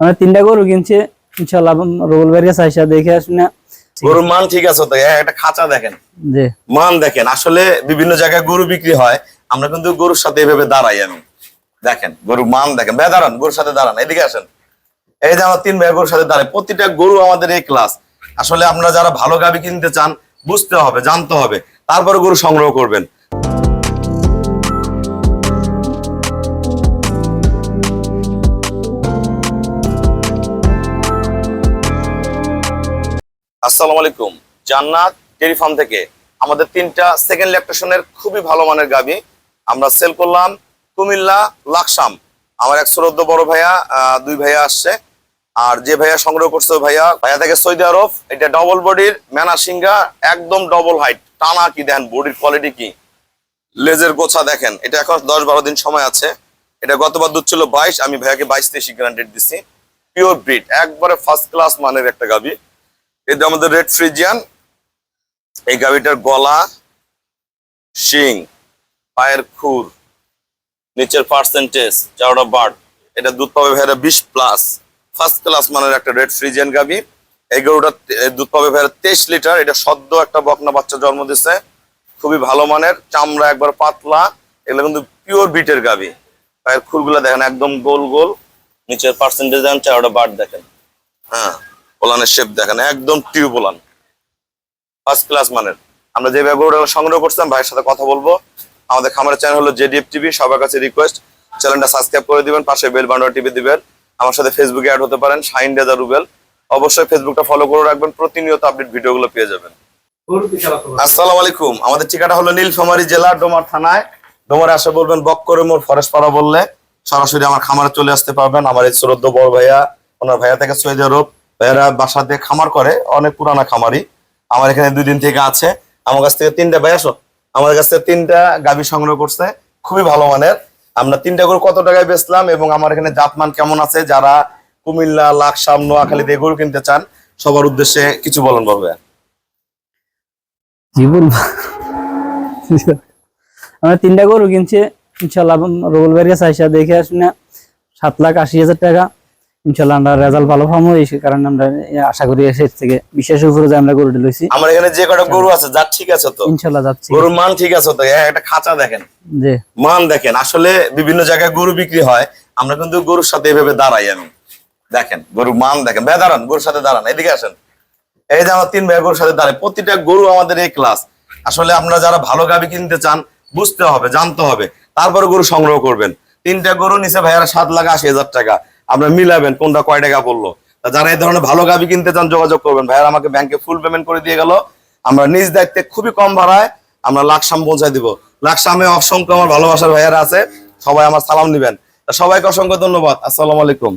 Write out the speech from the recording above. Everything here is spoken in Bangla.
আমরা তিনটা গরু কিনছি ইনশাল্লাহ রবুল ভাইয়ের কাছে আইসা দেখে আসুন গরুর মান ঠিক আছে তো? হ্যাঁ, একটা খাঁচা দেখেন। যে মান দেখেন। আসলে বিভিন্ন জায়গায় গরু বিক্রি হয় আমরা কিন্তু গরুর সাথে এভাবে দাঁড়াই আমি। দেখেন গরু মান দেখেন। ভাই দাঁড়ান গরুর সাথে দাঁড়ান এদিকে আসেন। এই যে আমার তিন ভাই গরুর সাথে দাঁড়ায় প্রতিটা গরু আমাদের এই ক্লাস আসলে আপনারা যারা ভালো গাবি কিনতে চান বুঝতে হবে জানতে হবে। তারপরে গরু সংগ্রহ করবেন। আসসালামু আলাইকুম। জান্নাত ডেরি ফার্ম থেকে আমাদের তিনটা সেকেন্ড ল্যাকটেশনের খুবই ভালো মানের গাবি আমরা সেল করলাম কুমিল্লা লাকসাম। আমার এক শ্রদ্ধ বড় ভাইয়া দুই ভাইয়া আসছে। আর যে ভাইয়া সংগ্রহ করছে ভাইয়া ভাইয়া থেকে সৌদি আরব এটা ডবল বডির ম্যানা সিংহা, একদম ডবল হাইট টানা কি দেখেন বডির কোয়ালিটি কি? লেজের গোছা দেখেন, এটা এখন দশ বারো দিন সময় আছে। এটা গতবার দুধ ছিল বাইশ, আমি ভাইয়াকে বাইশ তেইশ গ্রান্টেড দিচ্ছি পিওর ব্রিড একবারে ফার্স্ট ক্লাস মানের একটা গাবি। এটা আমাদের রেড ফ্রিজিয়ান এই গাভিটার গলা, শিং, পায়ের খুর, নিচের পার্সেন্টেজ চাওড়া বার্ড এটা দুধ পাবে ভাইরা বিশ প্লাস ফার্স্ট ক্লাস মানের একটা রেড ফ্রিজিয়ান গাভি। এই গরুটা দুধ পাবে ভাইরা তেইশ লিটার এটা সদ্য একটা বকনা বাচ্চা জন্ম দিচ্ছে খুবই ভালো মানের। চামড়া একবার পাতলা। এগুলো কিন্তু পিওর বিটের গাভি। পায়ের খুরগুলো দেখেন একদম গোল গোল। নিচের পার্সেন্টেজ দেখেন চাওড়া বার্ড দেখেন। হ্যাঁ। পোলানের শেপ দেখেন, একদম টিউ পোলান ফার্স্ট ক্লাস মানের। আমরা যে ব্যাগগুলো সংগ্রহ করছিলাম, ভাইয়ের সাথে কথা বলব। আমাদের খামারের চ্যানেল হলো জেডিএফ টিভি সবার কাছে রিকোয়েস্ট চ্যানেলটা সাবস্ক্রাইব করে দিবেন, পাশে বেল বান্ডার টিভি দিবেন। আমার সাথে ফেসবুকে অ্যাড হতে পারেন শাইন রেজা রুবেল। অবশ্যই ফেসবুকটা ফলো করে রাখবেন, প্রতিনিয়ত আপডেট ভিডিওগুলো পেয়ে যাবেন। আসসালামু আলাইকুম। আমাদের ঠিকানা হলো নীলফামারী জেলা, ডোমার থানায়। ডোমারে আসে বলবেন, বক্করে মোর ফরেস্ট পাড়া বললে। সরাসরি আমার খামারে চলে আসতে পারবেন। আমার এই শ্রদ্ধ বড় ভাইয়া, ওনার ভাইয়া থেকে সৈয়দ আরব। ভাইয়ারা বাসাতে খামার করে, অনেক পুরানা খামারি আমার এখানে দুই দিন থেকে আছে। আমার কাছ থেকে তিনটা ভাই আসো। আমার কাছ থেকে তিনটা গাভী সংগ্রহ করছে। খুবই ভালো মানের। আমরা তিনটা গরু কত টাকায় বেচলাম এবং আমার এখানে জাতমান কেমন আছে? যারা কুমিল্লা, লাকসাম নোয়াখালীতে গরু কিনতে চান, সবার উদ্দেশ্যে কিছু বলেন জীবন আমরা তিনটা গরু কিনছি। ইনশাল্লাহ রবুল ভাইয়ের কাছে দেখে আসুন সাত লাখ আশি হাজার টাকা। ইনশাল্লাহ আমরা রেজাল্ট ভালো পাবো এই কারণে আমরা আশা করি থেকে বিশেষ উপরে যে আমরা গরুটি লইছি। আমার এখানে যে কটা গরু আছে যা ঠিক আছে তো? ইনশাল্লাহ যাচ্ছি গরুর মান ঠিক আছে তো? হ্যাঁ, একটা খাঁচা দেখেন। মান দেখেন। আসলে বিভিন্ন জায়গায় গরু বিক্রি হয় আমরা কিন্তু গরুর সাথে এভাবে দাঁড়াই আমি। দেখেন গরু মান দেখেন। ভাই দাঁড়ান গরুর সাথে দাঁড়ান এদিকে আসেন। এই যে আমার তিন ভাই গরুর সাথে দাঁড়ায় প্রতিটা গরু আমাদের এই ক্লাস আসলে আপনারা যারা ভালো গাবি কিনতে চান বুঝতে হবে জানতে হবে। তারপরে গরু সংগ্রহ করবেন। তিনটা গরু নিচে ভাইয়ারা সাত লাখ আশি হাজার টাকা। আপনারা মিলাবেন কোনটা কয় টাকা পড়ল। যারা এই ধরনের ভালো গাবি কিনতে চান, যোগাযোগ করবেন। ভাইয়ার আমাকে ব্যাংকে ফুল পেমেন্ট করে দিয়ে গেল। আমরা নিজ দায়িত্বে খুবই কম ভাড়ায় আমরা লাকসাম পৌঁছায় দিব। লাকসামে অসংখ্য আমার ভালোবাসার ভাইয়ারা আছে। সবাই আমার সালাম নিবেন। সবাইকে অসংখ্য ধন্যবাদ। আসসালাম আলাইকুম।